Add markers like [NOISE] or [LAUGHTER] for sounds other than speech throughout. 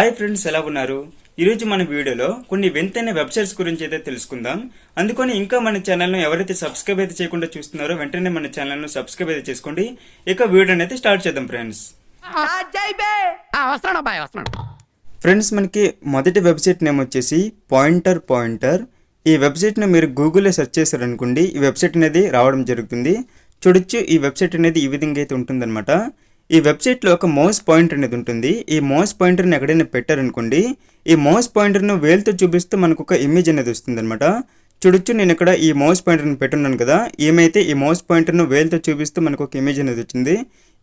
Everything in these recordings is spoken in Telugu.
హాయ్ ఫ్రెండ్స్ ఎలా ఉన్నారు? ఈరోజు మన వీడియోలో కొన్ని వింతైన వెబ్సైట్స్ గురించి అయితే తెలుసుకుందాం. అందుకని ఇంకా మన ఛానల్ను ఎవరైతే సబ్స్క్రైబ్ అయితే చేయకుండా చూస్తున్నారో వెంటనే మన ఛానల్ను సబ్స్క్రైబ్ అయితే చేసుకోండి. ఇక వీడియోని అయితే స్టార్ట్ చేద్దాం ఫ్రెండ్స్ ఫ్రెండ్స్ మనకి మొదటి వెబ్సైట్ నేమ్ వచ్చేసి పాయింటర్ పాయింటర్ ఈ వెబ్సైట్ను మీరు గూగుల్లో సెర్చ్ చేశారనుకోండి ఈ వెబ్సైట్ అనేది రావడం జరుగుతుంది. చూడొచ్చు ఈ వెబ్సైట్ అనేది ఈ విధంగా అయితే ఉంటుందన్నమాట. ఈ వెబ్సైట్లో ఒక మౌస్ పాయింటర్ అనేది ఉంటుంది. ఈ మౌస్ పాయింటర్ని ఎక్కడైనా పెట్టారనుకోండి ఈ మౌస్ పాయింటర్ను వేలుతో చూపిస్తూ మనకు ఒక ఇమేజ్ అనేది వస్తుందన్నమాట. చూడొచ్చు నేను ఇక్కడ ఈ మౌస్ పాయింటర్ని పెట్టున్నాను కదా ఏమైతే ఈ మౌస్ పాయింటర్ను వేలుతో చూపిస్తూ మనకు ఒక ఇమేజ్ అనేది వచ్చింది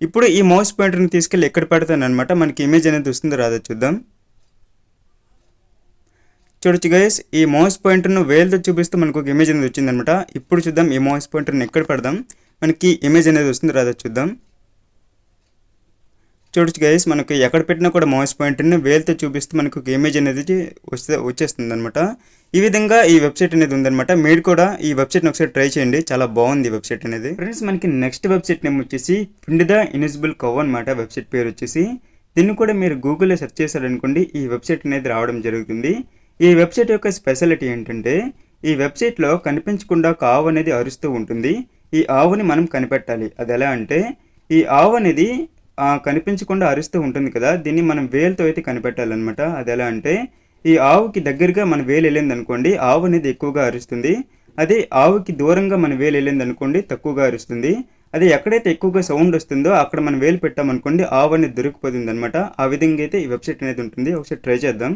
ఇప్పుడు ఈ మౌస్ పాయింటర్ని తీసుకెళ్ళి ఎక్కడ పెడతానమాట మనకి ఇమేజ్ అనేది వస్తుందో రాదో చూద్దాం. చూడొచ్చు గైస్ ఈ మౌస్ పాయింటర్ను వేలుతో చూపిస్తూ మనకు ఒక ఇమేజ్ అనేది వచ్చిందనమాట ఇప్పుడు చూద్దాం ఈ మౌస్ పాయింటర్ని ఎక్కడ పెడదాం మనకి ఇమేజ్ అనేది వస్తుంది రాదో చూద్దాం. చూడొచ్చు గైస్ మనకి ఎక్కడ పెట్టినా కూడా మౌస్ పాయింటర్ని వేలుతో చూపిస్తూ మనకు ఇమేజ్ అనేది వస్తే వచ్చేస్తుంది అనమాట ఈ విధంగా ఈ వెబ్సైట్ అనేది ఉందన్నమాట. మీరు కూడా ఈ వెబ్సైట్ని ఒకసారి ట్రై చేయండి. చాలా బాగుంది వెబ్సైట్ అనేది. ఫ్రెండ్స్ మనకి నెక్స్ట్ వెబ్సైట్ నేమ్ వచ్చేసి ఫిండ్ ద ఇన్విజిబుల్ కవ్ అనమాట వెబ్సైట్ పేరు వచ్చేసి. దీన్ని కూడా మీరు గూగుల్లో సెర్చ్ చేశారనుకోండి ఈ వెబ్సైట్ అనేది రావడం జరుగుతుంది. ఈ వెబ్సైట్ యొక్క స్పెషాలిటీ ఏంటంటే ఈ వెబ్సైట్లో కనిపించకుండా ఒక ఆవు అనేది అరుస్తూ ఉంటుంది. ఈ ఆవుని మనం కనిపెట్టాలి. అది ఎలా అంటే ఈ ఆవు అనేది కనిపించకుండా అరుస్తూ ఉంటుంది కదా దీన్ని మనం వేలుతో అయితే కనిపెట్టాలన్నమాట. అది ఎలా అంటే ఈ ఆవుకి దగ్గరగా మన వేలు వెళ్ళింది అనుకోండి ఆవు అనేది ఎక్కువగా అరుస్తుంది. అదే ఆవుకి దూరంగా మన వేలు వెళ్ళింది అనుకోండి తక్కువగా అరుస్తుంది. అదే ఎక్కడైతే ఎక్కువగా సౌండ్ వస్తుందో అక్కడ మనం వేలు పెట్టామనుకోండి ఆవు అనేది దొరికిపోతుంది అనమాట ఆ విధంగా అయితే ఈ వెబ్సైట్ అనేది ఉంటుంది. ఒకసారి ట్రై చేద్దాం.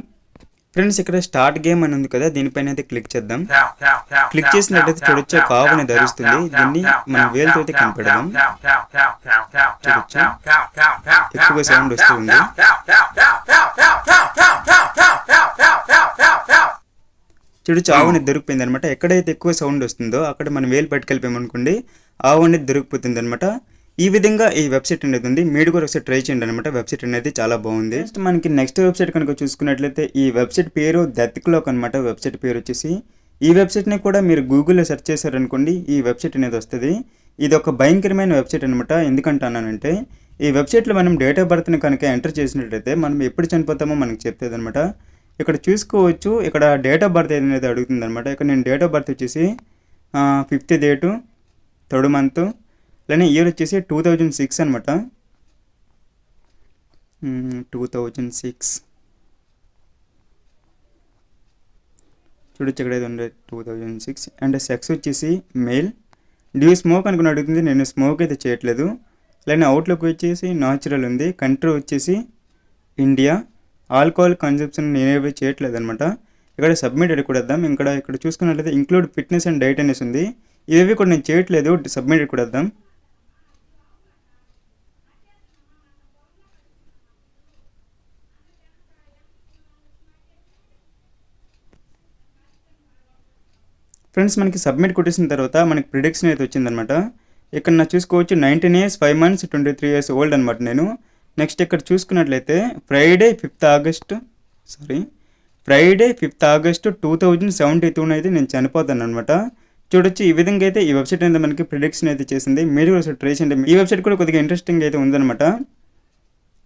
ఫ్రెండ్స్ ఇక్కడ స్టార్ట్ గేమ్ అని ఉంది కదా దీనిపైన అయితే క్లిక్ చేద్దాం క్లిక్ చేసినట్టయితే చూడొచ్చు అనేది ధరిస్తుంది దీన్ని మనం వేలుతో అయితే కనిపెడదాం చూడొచ్చు ఎక్కువగా సౌండ్ వస్తుంది చూడొచ్చు ఆవు అనేది దొరికిపోయింది అనమాట ఎక్కడైతే ఎక్కువ సౌండ్ వస్తుందో అక్కడ మనం వేలు పట్టుకెళ్ళిపోయామనుకోండి ఆవు అనేది దొరికిపోతుంది అనమాట ఈ విధంగా ఈ వెబ్సైట్ అనేది ఉంది. మీరు కూడా ఒకసారి ట్రై చేయండి అనమాట వెబ్సైట్ అనేది చాలా బాగుంది. నెక్స్ట్ మనకి నెక్స్ట్ వెబ్సైట్ కనుక చూసుకున్నట్లయితే ఈ వెబ్సైట్ పేరు దత్క్లాక్ అనమాట వెబ్సైట్ పేరు వచ్చేసి ఈ వెబ్సైట్ని కూడా మీరు గూగుల్లో సెర్చ్ చేశారనుకోండి ఈ వెబ్సైట్ అనేది వస్తుంది. ఇది ఒక భయంకరమైన వెబ్సైట్ అనమాట ఎందుకంటున్నానంటే ఈ వెబ్సైట్లో మనం డేట్ ఆఫ్ బర్త్ని కనుక ఎంటర్ చేసినట్లయితే మనం ఎప్పుడు చనిపోతామో మనకు చెప్తుంది అనమాట ఇక్కడ చూసుకోవచ్చు. ఇక్కడ డేట్ ఆఫ్ బర్త్ అనేది అడుగుతుంది అనమాట ఇక్కడ నేను డేట్ ఆఫ్ బర్త్ వచ్చేసి ఫిఫ్త్ డేటు థర్డ్ మంత్ అలానే ఇయర్ వచ్చేసి టూ థౌజండ్ సిక్స్ అనమాట టూ థౌజండ్ సిక్స్ చూడొచ్చు ఇక్కడ ఏదో ఉండే two thousand six and sex వచ్చేసి మేల్ డ్యూ స్మోక్ అనుకుని అడుగుతుంది. నేను స్మోక్ అయితే చేయట్లేదు. అలానే అవుట్లుక్ వచ్చేసి న్యాచురల్ ఉంది. కంట్రీ వచ్చేసి ఇండియా ఆల్కహాల్ కన్సెప్షన్ నేనేవి చేయట్లేదు అనమాట ఇక్కడ సబ్మిట్ అని కూడా వద్దాం ఇక్కడ ఇక్కడ చూసుకున్నట్లయితే ఇంక్లూడ్ ఫిట్నెస్ అండ్ డైట్ అనేసి ఉంది. ఇవేవి కూడా నేను చేయట్లేదు. సబ్మిట్ కూడా వద్దాం ఫ్రెండ్స్ మనకి సబ్మిట్ కొట్టేసిన తర్వాత మనకి ప్రిడిక్షన్ అయితే వచ్చిందనమాట ఇక్కడ నా చూసుకోవచ్చు nineteen years five months twenty three years old అనమాట నేను. నెక్స్ట్ ఇక్కడ చూసుకున్నట్లయితే Friday fifth August sorry Friday fifth August two thousand seventy టూన అయితే నేను చనిపోతాను అనమాట చూడొచ్చు ఈ విధంగా అయితే ఈ వెబ్సైట్ అనేది మనకి ప్రిడిక్షన్ అయితే చేసింది. మీరు కూడా ఒకసారి ట్రై చేయండి. ఈ వెబ్సైట్ కూడా కొద్దిగా ఇంట్రెస్టింగ్ అయితే ఉందన్నమాట.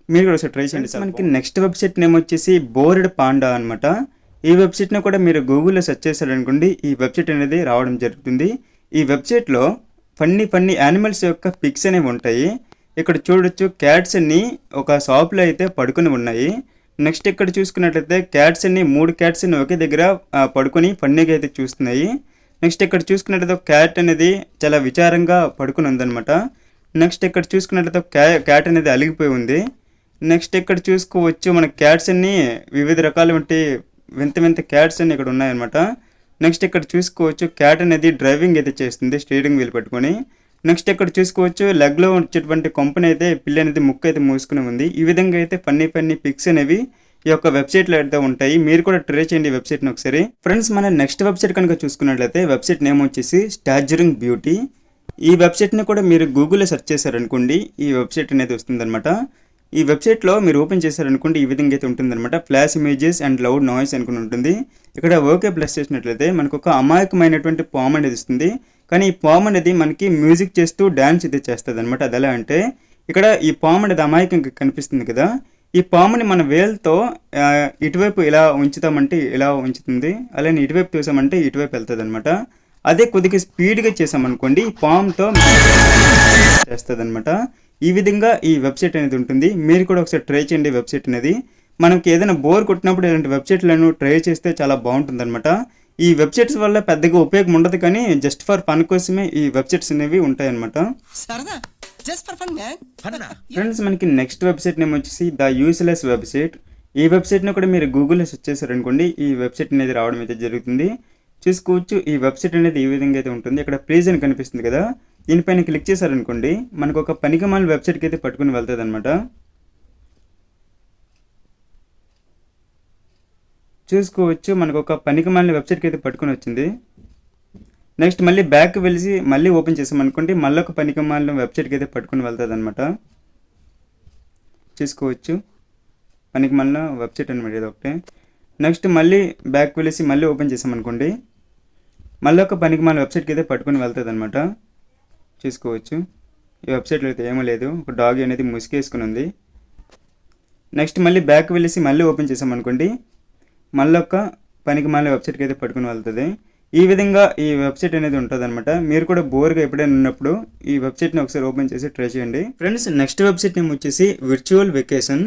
మీరు కూడా ఒకసారి ట్రై చేయండి మనకి నెక్స్ట్ వెబ్సైట్ నేమ్ వచ్చేసి బోర్డ్ పాండా అనమాట ఈ వెబ్సైట్ను కూడా మీరు గూగుల్లో సెర్చ్ చేశారనుకోండి ఈ వెబ్సైట్ అనేది రావడం జరుగుతుంది. ఈ వెబ్సైట్లో ఫన్నీ ఫన్నీ యానిమల్స్ యొక్క పిక్స్ అనేవి ఉంటాయి. ఇక్కడ చూడొచ్చు క్యాట్స్ అన్ని ఒక షాప్లో అయితే పడుకొని ఉన్నాయి. నెక్స్ట్ ఇక్కడ చూసుకున్నట్లయితే క్యాట్స్ అన్ని మూడు క్యాట్స్ అన్ని ఒకే దగ్గర పడుకొని ఫన్నీగా అయితే చూస్తున్నాయి. నెక్స్ట్ ఇక్కడ చూసుకున్నట్లయితే క్యాట్ అనేది చాలా విచారంగా పడుకుని ఉందనమాట నెక్స్ట్ ఇక్కడ చూసుకున్నట్లయితే క్యా క్యాట్ అనేది అలిగిపోయి ఉంది. నెక్స్ట్ ఇక్కడ చూసుకోవచ్చు మన క్యాట్స్ అన్ని వివిధ రకాలైన వింత వింత క్యాట్స్ అని ఇక్కడ ఉన్నాయన్నమాట. నెక్స్ట్ ఇక్కడ చూసుకోవచ్చు క్యాట్ అనేది డ్రైవింగ్ అయితే చేస్తుంది స్టీరింగ్ వీల్ పెట్టుకొని. నెక్స్ట్ ఇక్కడ చూసుకోవచ్చు లెగ్లో వచ్చేటువంటి కొంపని అయితే పిల్లి అనేది ముక్కు అయితే మూసుకుని ఉంది. ఈ విధంగా అయితే ఫన్నీ ఫన్నీ పిక్స్ అనేవి ఈ యొక్క వెబ్సైట్లో అయితే ఉంటాయి. మీరు కూడా ట్రై చేయండి ఈ వెబ్సైట్ని ఒకసారి. ఫ్రెండ్స్ మన నెక్స్ట్ వెబ్సైట్ కనుక చూసుకున్నట్లయితే వెబ్సైట్ నేమ్ వచ్చేసి స్టాజరింగ్ బ్యూటీ ఈ వెబ్సైట్ని కూడా మీరు గూగుల్లో సెర్చ్ చేశారనుకోండి ఈ వెబ్సైట్ అనేది వస్తుందన్నమాట. ఈ వెబ్సైట్లో మీరు ఓపెన్ చేశారనుకోండి ఈ విధంగా అయితే ఉంటుందన్నమాట. Flash images and loud noise అనుకుని ఉంటుంది. ఇక్కడ ఓకే ప్లస్ చేసినట్లయితే మనకు ఒక అమాయకమైనటువంటి పామ్ అనేది ఇస్తుంది కానీ ఈ పామ్ అనేది మనకి మ్యూజిక్ చేస్తూ డ్యాన్స్ అయితే చేస్తుంది అనమాట అది ఎలా అంటే ఇక్కడ ఈ పామ్ అనేది అమాయకంగా కనిపిస్తుంది కదా. ఈ పాముని మన వేల్తో ఇటువైపు ఇలా ఉంచుతామంటే ఇలా ఉంచుతుంది. అలానే ఇటువైపు చూసామంటే ఇటువైపు వెళ్తుంది అనమాట అదే కొద్దిగా స్పీడ్గా చేసామనుకోండి ఈ పాముతో చేస్తుంది అనమాట ఈ విధంగా ఈ వెబ్సైట్ అనేది ఉంటుంది. మీరు కూడా ఒకసారి ట్రై చేయండి వెబ్సైట్ అనేది. మనకి ఏదైనా బోర్ కొట్టినప్పుడు ఇలాంటి వెబ్సైట్లను ట్రై చేస్తే చాలా బాగుంటుంది అనమాట ఈ వెబ్సైట్స్ వల్ల పెద్దగా ఉపయోగం ఉండదు కానీ జస్ట్ ఫర్ పని కోసమే ఈ వెబ్సైట్స్ అనేవి ఉంటాయన్నమాట. ఫన్ ఫ్రెండ్స్ [LAUGHS] మనకి నెక్స్ట్ వెబ్సైట్ నేమ్ వచ్చేసి ద యూస్లెస్ వెబ్సైట్ ఈ వెబ్సైట్ని కూడా మీరు గూగుల్లో సెర్చ్ చేశారనుకోండి ఈ వెబ్సైట్ అనేది రావడం అయితే జరుగుతుంది. చూసుకోవచ్చు ఈ వెబ్సైట్ అనేది ఈ విధంగా అయితే ఉంటుంది. ఇక్కడ ప్లీజ్ అని కనిపిస్తుంది కదా. దీనిపైన క్లిక్ చేశారనుకోండి మనకు ఒక పనికిమాల వెబ్సైట్కి అయితే పట్టుకుని వెళ్తుంది అనమాట చూసుకోవచ్చు మనకు ఒక పనికిమాలిన వెబ్సైట్కి అయితే పట్టుకొని వచ్చింది. నెక్స్ట్ మళ్ళీ బ్యాక్ వెళ్ళి మళ్ళీ ఓపెన్ చేసామనుకోండి మళ్ళీ ఒక పనికిమాలిన వెబ్సైట్కి అయితే పట్టుకుని వెళ్తుంది అనమాట చూసుకోవచ్చు పనికిమాలిన వెబ్సైట్ అనమాట ఇది ఒకటే. నెక్స్ట్ మళ్ళీ బ్యాక్ వెళ్ళేసి మళ్ళీ ఓపెన్ చేసామనుకోండి మళ్ళీ ఒక పనికిమాలిన వెబ్సైట్కి అయితే పట్టుకుని వెళ్తుంది అనమాట చూసుకోవచ్చు ఈ వెబ్సైట్లో అయితే ఏమీ లేదు. ఒక డాగ్ అనేది ముసుకేసుకుని ఉంది. నెక్స్ట్ మళ్ళీ బ్యాక్ వెళ్ళేసి మళ్ళీ ఓపెన్ చేసామనుకోండి మళ్ళీ ఒక పనికి మళ్ళీ వెబ్సైట్కి అయితే పట్టుకుని వెళ్తుంది. ఈ విధంగా ఈ వెబ్సైట్ అనేది ఉంటుంది అనమాట మీరు కూడా బోర్గా ఎప్పుడైనా ఉన్నప్పుడు ఈ వెబ్సైట్ని ఒకసారి ఓపెన్ చేసి ట్రై చేయండి. ఫ్రెండ్స్ నెక్స్ట్ వెబ్సైట్ నేమ్ వచ్చేసి విర్చువల్ వెకేషన్.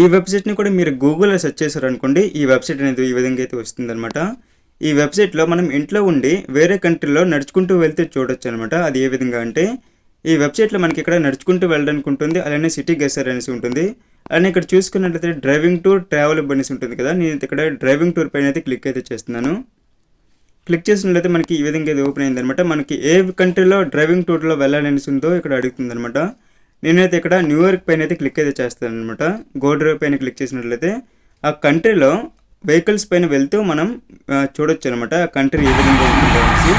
ఈ వెబ్సైట్ని కూడా మీరు గూగుల్లో సెర్చ్ చేశారనుకోండి ఈ వెబ్సైట్ అనేది ఈ విధంగా అయితే వస్తుందన్నమాట. ఈ వెబ్సైట్లో మనం ఇంట్లో ఉండి వేరే కంట్రీలో నడుచుకుంటూ వెళ్తే చూడొచ్చు అనమాట అది ఏ విధంగా అంటే ఈ వెబ్సైట్లో మనకి ఇక్కడ నడుచుకుంటూ వెళ్ళడానికి ఉంటుంది అలానే సిటీ గెసర్ అనేసి ఉంటుంది. అలానే ఇక్కడ చూసుకున్నట్లయితే డ్రైవింగ్ టూర్ ట్రావెల్ అనేసి ఉంటుంది కదా నేను ఇక్కడ డ్రైవింగ్ టూర్ పైన అయితే క్లిక్ అయితే చేస్తున్నాను. క్లిక్ చేసినట్లయితే మనకి ఈ విధంగా ఇది ఓపెన్ అయిందనమాట. మనకి ఏ కంట్రీలో డ్రైవింగ్ టూర్లో వెళ్ళాలనేసి ఉందో ఇక్కడ అడుగుతుంది అనమాట నేనైతే ఇక్కడ న్యూయార్క్ పైన అయితే క్లిక్ అయితే చేస్తాను అనమాట గో డ్రైవ్ పైన క్లిక్ చేసినట్లయితే ఆ కంట్రీలో వెహికల్స్ పైన వెళ్తూ మనం చూడొచ్చు అనమాట కంట్రీ ఏ విధంగా ఉంటుందో అనేసి.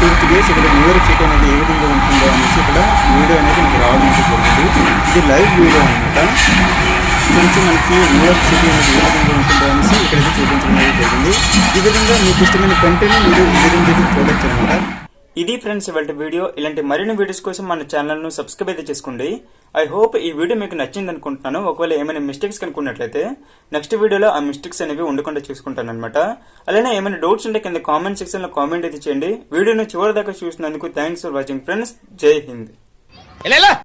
టూరిస్ట్ ఇక్కడ న్యూయార్క్ సిటీ అనేది ఏ విధంగా ఉంటుందో అనేసి ఇక్కడ వీడియో అనేది మనకి రావడం జరిగింది. ఇది లైవ్ వీడియో అనమాట. కొంచెం మనకి న్యూయార్క్ సిటీ అనేది ఏ విధంగా ఉంటుందో అనేసి ఇక్కడైతే చూపించడం అనేది జరిగింది. ఈ విధంగా మీకు ఇష్టమైన కంటెంట్ మీరు ఈ విధంగా చూడొచ్చు అనమాట ఇది ఫ్రెండ్స్ ఇవాళ వీడియో. ఇలాంటి మరిన్ని వీడియోస్ కోసం మన ఛానల్ను సబ్స్క్రైబ్ అయితే చేసుకోండి. ఐ హోప్ ఈ వీడియో మీకు నచ్చింది అనుకుంటున్నాను ఒకవేళ ఏమైనా మిస్టేక్స్ కనుక్కున్నట్లయితే నెక్స్ట్ వీడియోలో ఆ మిస్టేక్స్ అనేవి ఉండకుండా చూసుకుంటాను అనమాట అలానే ఏమైనా డౌట్స్ ఉంటే కింద కామెంట్ సెక్షన్లో కామెంట్ అయితే చేయండి. వీడియోను చివరి దాకా చూసినందుకు థ్యాంక్స్ ఫర్ వాచింగ్. ఫ్రెండ్స్ జై హింద్.